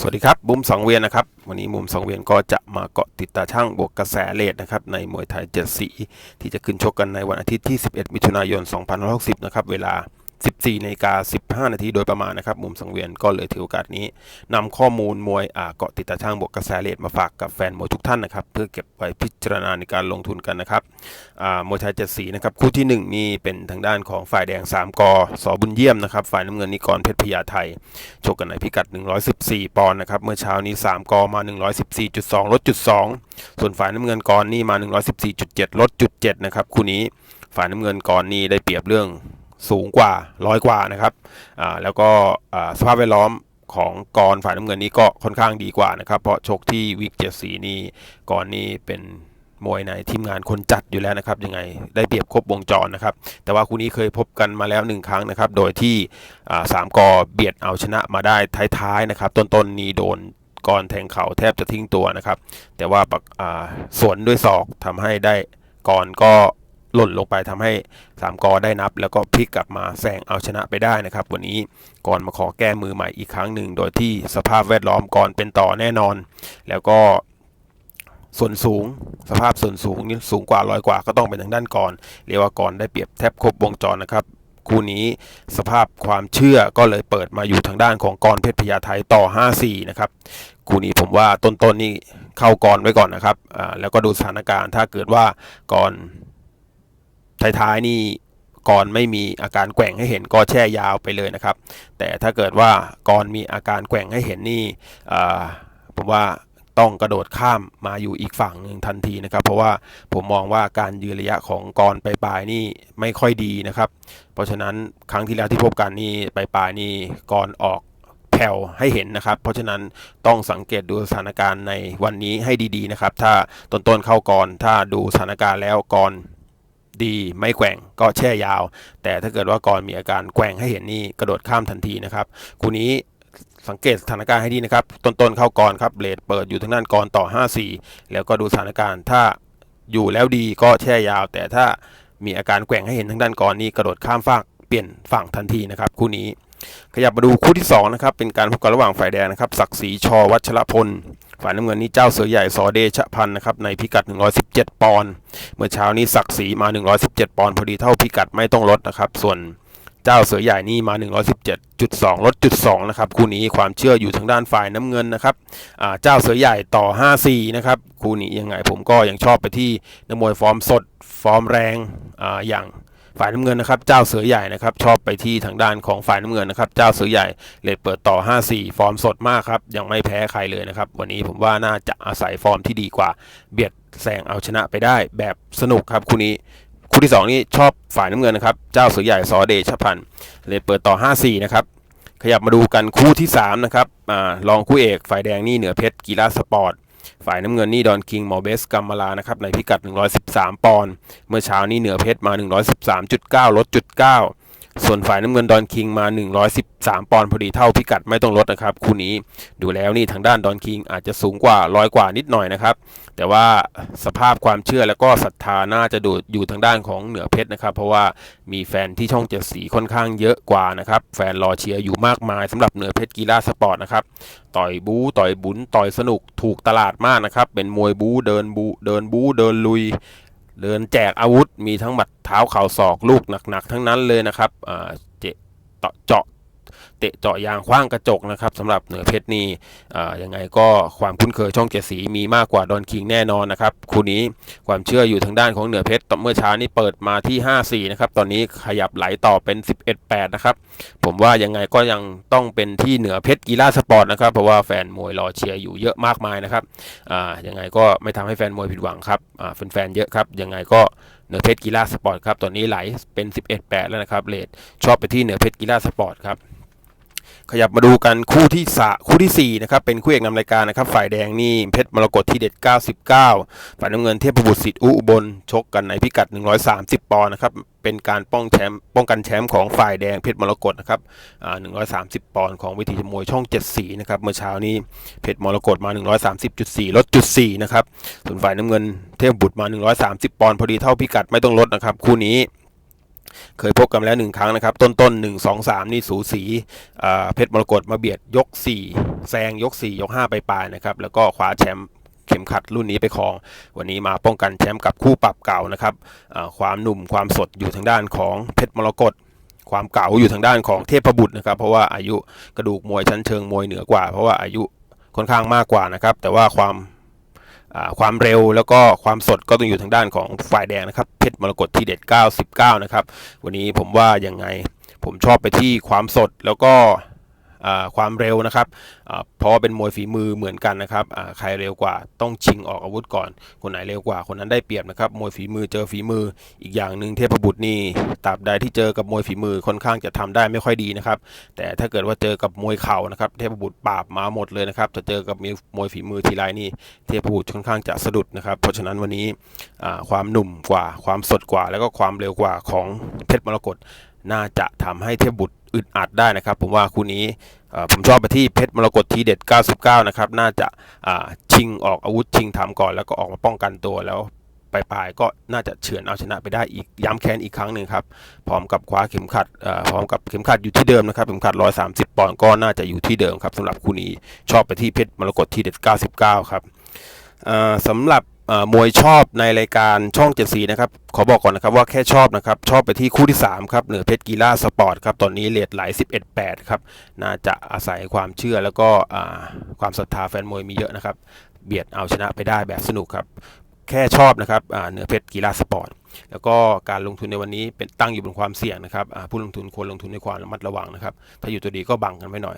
สวัสดีครับบุ้มสังเวียนนะครับวันนี้มุมสังเวียนก็จะมาเกาะติดตาช่างบวกกระแสเลทนะครับในมวยไทยเจ็ดสีที่จะขึ้นชกกันในวันอาทิตย์ที่ 11 มิถุนายน 2560 นะครับเวลา 14นาฬิกา15 นาทีโดยประมาณนะครับ มุมสังเวียนก็เลยถือโอกาสนี้นำข้อมูลมวยอ่าเกาะติดตาช่างบวกกระแสเลทมาฝากกับแฟนมวยทุกท่านนะครับ เพื่อเก็บไว้พิจารณาในการลงทุนกันนะครับอ่ามวยไทยเจ็ดสีนะครับ คู่ที่หนึ่งนี่เป็นทางด้านของฝ่ายแดงสามกสอบุญเยี่ยมนะครับ ฝ่ายน้ำเงินนิกรเพชรพญาไทยชกกันในพิกัด 114 ปอนด์นะครับ เมื่อเช้านี้ 3กอมา 114.2 ลดจุด 2 ส่วนฝ่ายน้ำเงินกรนี่มา 114.7 ลดจุด7นะครับคู่นี้ฝ่ายน้ำเงินกรนี่ได้เปรียบเรื่อง สูงกว่าร้อยกว่านะครับอ่าแล้วก็อ่าสภาพแวดล้อมของกรฝ่ายน้ำเงินนี้ก็ค่อนข้างดีกว่านะครับ เพราะชกที่วิกเจ็ดสีนี่กรนี่เป็นมวยในทีมงานคนจัดอยู่แล้วนะครับยังไงได้เปรียบครบวงจรนะครับ แต่ว่าคู่นี้เคยพบกันมาแล้วหนึ่งครั้งนะครับ โดยที่สามกอเบียดเอาชนะมาได้ท้ายๆนะครับ ต้นๆนี้โดนกรแทงเข่าแทบจะทิ้งตัวนะครับ แต่ว่าปักอ่าสวนด้วยศอกทำให้ได้กรก็ หล่นลงไปทำให้สามกอได้นับ แล้วก็พลิกกลับมาแซงเอาชนะไปได้นะครับ วันนี้กรมาขอแก้มือใหม่อีกครั้งหนึ่ง โดยที่สภาพแวดล้อมกรเป็นต่อแน่นอน แล้วก็ส่วนสูงสภาพส่วนสูงนี่สูงกว่าร้อยกว่าก็ต้องเป็นทางด้านกรเรียกว่ากรได้เปรียบแทบครบวงจรนะครับคู่นี้สภาพความเชื่อก็เลยเปิดมาอยู่ทางด้านของกรเพชรพญาไทยต่อ 5-4 นะครับคู่นี้ผมว่าต้นๆนี่เข้ากรไว้ก่อนนะครับอ่าแล้วก็ดูสถานการณ์ถ้าเกิดว่ากร ท้ายๆนี่กรไม่มีอาการแกว่งให้เห็นก็แช่ยาวไปเลยนะครับ แต่ถ้าเกิดว่ากรมีอาการแกว่งให้เห็นนี่ผมว่าต้องกระโดดข้ามมาอยู่อีกฝั่งหนึ่งทันทีนะครับ เพราะว่าผมมองว่าการยืนระยะของกรปลายนี่ไม่ค่อยดีนะครับ เพราะฉะนั้นครั้งที่แล้วที่พบกันนี่ปลายนี่ก่อนออกแผ่วให้เห็นนะครับ เพราะฉะนั้นต้องสังเกตดูสถานการณ์ในวันนี้ให้ดีๆนะครับ ถ้าต้นๆเข้าก่อนถ้าดูสถานการณ์แล้วก่อน ดีไม่แกว่งก็แช่ยาว แต่ถ้าเกิดว่าก่อนมีอาการแกว่งให้เห็นนี่กระโดดข้ามทันทีนะครับคู่นี้สังเกตสถานการณ์ให้ดีนะครับ ต้นๆเข้าก่อนครับเลดเปิดอยู่ทางด้านก่อนต่อ 5-4 แล้วก็ดูสถานการณ์ถ้าอยู่แล้วดีก็แช่ยาว แต่ถ้ามีอาการแกว่งให้เห็นทางด้านก่อนนี่กระโดดข้ามฟากเปลี่ยนฝั่งทันทีนะครับคู่นี้ขยับมาดูคู่ที่2นะครับเป็นการพบกันระหว่างฝ่ายแดงนะครับศักดิ์ศรีชวัชรพล ฝ่ายน้ำเงินนี่เจ้าเสือใหญ่สอเดชพันธ์นะครับในพิกัด 117 ปอนด์เมื่อเช้านี้ศักดิ์ศรีมา 117 ปอนด์พอดีเท่าพิกัดไม่ต้องลดนะครับ ส่วนเจ้าเสือใหญ่นี่มา 117.2 ลดจุด2นะครับคู่นี้ความเชื่ออยู่ทางด้านฝ่ายน้ำเงินนะครับเจ้าเสือใหญ่ต่อ 5-4 นะครับคู่นี้ยังไงผมก็ยังชอบไปที่นักมวยฟอร์มสดฟอร์มแรงออย่าง ฝ่ายน้ำเงินนะครับเจ้าเสือใหญ่นะครับชอบไปที่ทางด้านของฝ่ายน้ำเงินนะครับเจ้าเสือใหญ่เลทเปิดต่อ 5-4 ฟอร์มสดมากครับยังไม่แพ้ใครเลยนะครับวันนี้ผมว่าน่าจะอาศัยฟอร์มที่ดีกว่า เบียดแซงเอาชนะไปได้แบบสนุกครับคู่นี้คู่ที่ 2 นี่ชอบฝ่ายน้ำเงินนะครับเจ้าเสือใหญ่สอเดชพันธ์เลทเปิดต่อ 5-4 นะครับขยับมาดูกันคู่ที่3นะครับอ่ารองคู่เอกฝ่ายแดงนี่เหนือเพชรกีฬาสปอร์ต ฝ่ายน้ำเงินนี่ดอนคิงหมอเบสกัมมาลานะครับในพิกัด 113 ปอนด์เมื่อเช้านี้เหนือเพชรมา 113.9 ลดจุด9 ส่วนฝ่ายน้ำเงินดอนคิงมา 113 ปอนด์พอดีเท่าพิกัดไม่ต้องลดนะครับคู่นี้ดูแล้วนี่ทางด้านดอนคิงอาจจะสูงกว่าร้อยกว่านิดหน่อยนะครับ แต่ว่าสภาพความเชื่อแล้วก็ศรัทธาน่าจะดูอยู่ทางด้านของเหนือเพชรนะครับ เพราะว่ามีแฟนที่ช่องเจ็ดสีค่อนข้างเยอะกว่านะครับ แฟนรอเชียร์อยู่มากมายสำหรับเหนือเพชรกีฬาสปอร์ตนะครับต่อยบู๊ต่อยบุญต่อยสนุกถูกตลาดมากนะครับเป็นมวยบู๊เดินบูเดินบู๊เดินลุย เดินแจกอาวุธมีทั้งหมัดเท้าเข่าศอกลูกหนักๆ ทั้งนั้นเลยนะครับเจาะ เตะเจาะยางคว้างกระจกนะครับสำหรับเหนือเพชรนี่อ่ายังไงก็ความคุ้นเคยช่องเจ็ดสีมีมากกว่าดอนคิงแน่นอนนะครับคู่นี้ความเชื่ออยู่ทางด้านของเหนือเพชรตอนเมื่อเช้านี้เปิดมาที่ 5-4นะครับตอนนี้ขยับไหลต่อเป็น 11-8นะครับผมว่ายังไงก็ยังต้องเป็นที่เหนือเพชรกีฬาสปอร์ตนะครับเพราะว่าแฟนมวยรอเชียร์อยู่เยอะมากมายนะครับยังไงก็ไม่ทำให้แฟนมวยผิดหวังครับแฟนๆเยอะครับยังไงก็เหนือเพชรกีฬาสปอร์ตครับตอนนี้ไหลเป็น 11-8 แล้วนะครับเลทชอบไปที่เหนือเพชรกีฬาสปอร์ตครับ ขยับมาดูกันคู่ที่สะคู่ที่ 4 นะครับ เป็นคู่เอกนำรายการนะครับ ฝ่ายแดงนี่เพชรมรกตที่เด็ด 99 ฝ่ายน้ำเงินเทพบุตรสิทธิ์อุบลชกกันในพิกัด 130 ปอนด์นะครับ เป็นการป้องแชมป์ป้องกันแชมป์ของฝ่ายแดงเพชรมรกตนะครับอ่า130 ปอนด์ของวิธีมวยช่อง 7 สีนะครับ เมื่อเช้านี้เพชรมรกตมา 130.4 ลดจุด4นะครับ ส่วนฝ่ายน้ำเงินเทพบุตรมา 130 ปอนด์พอดีเท่าพิกัดไม่ต้องลดนะครับ คู่นี้ เคยพบกันแล้วหนึ่งครั้งนะครับ ต้นต้นหนึ่งสองสามนี่สูสีเพชรมรกตมาเบียดยกสี่แซงยกสี่ยกห้าไปปลายนะครับ แล้วก็คว้าแชมป์เข็มขัดรุ่นนี้ไปครอง วันนี้มาป้องกันแชมป์กับคู่ปรับเก่านะครับความหนุ่มความสดอยู่ทางด้านของเพชรมรกตความเก่าอยู่ทางด้านของเทพบุตรนะครับ เพราะว่าอายุกระดูกมวยชั้นเชิงมวยเหนือกว่า เพราะว่าอายุค่อนข้างมากกว่านะครับ แต่ว่าความ ความเร็วแล้วก็ความสดก็ต้องอยู่ทางด้านของฝ่ายแดงนะครับเพชรมรกตที่เด็ด 99 นะครับ วันนี้ผมว่ายังไงผมชอบไปที่ความสดแล้วก็ ความเร็วนะครับเพราะเป็นมวยฝีมือเหมือนกันนะครับใครเร็วกว่าต้องชิงออกอาวุธก่อน คนไหนเร็วกว่าคนนั้นได้เปรียบนะครับมวยฝีมือเจอฝีมืออีกอย่างหนึ่งเทพบุตรนี่ตราบใดที่เจอกับมวยฝีมือค่อนข้างจะทำได้ไม่ค่อยดีนะครับแต่ถ้าเกิดว่าเจอกับมวยเข่านะครับเทพบุตรปราบมาหมดเลยนะครับจะเจอกับมวยฝีมือทีไรนี่เทพบุตรค่อนข้างจะสะดุดนะครับเพราะฉะนั้นวันนี้ความหนุ่มกว่าความสดกว่า แล้วก็ความเร็วกว่าของเพชรมรกตน่าจะทำให้เทพบุตร อึดอัดได้นะครับ ผมว่าคู่นี้ผมชอบไปที่เพชรมรกตทีเด็ด 99 นะครับ น่าจะชิงออกอาวุธชิงทำก่อน แล้วก็ออกมาป้องกันตัวแล้วปลายๆก็น่าจะเฉือนเอาชนะไปได้อีกย้ำแค้นอีกครั้งหนึ่งครับ พร้อมกับคว้าเข็มขัดพร้อมกับเข็มขัดอยู่ที่เดิมนะครับเข็มขัด 130 ปอนด์ก็น่าจะอยู่ที่เดิมครับสำหรับคู่นี้ชอบไปที่เพชรมรกตที่เด็ด 99 ครับสำหรับ มวยชอบในรายการช่องเจ็ดสีนะครับ ขอบอกก่อนนะครับว่าแค่ชอบนะครับ ชอบไปที่คู่ที่ 3 ครับ เหนือเพชรกีฬาสปอร์ตครับ ตอนนี้เลทไหล 11-8 ครับ น่าจะอาศัยความเชื่อแล้วก็ความศรัทธาแฟนมวยมีเยอะนะครับ เบียดเอาชนะไปได้แบบสนุกครับ แค่ชอบนะครับเหนือเพชรกีฬาสปอร์ตแล้วก็การลงทุนในวันนี้เป็นตั้งอยู่บนความเสี่ยงนะครับผู้ลงทุนควรลงทุนในความระมัดระวังนะครับ ถ้าอยู่ตัวดีก็บังกันไว้หน่อย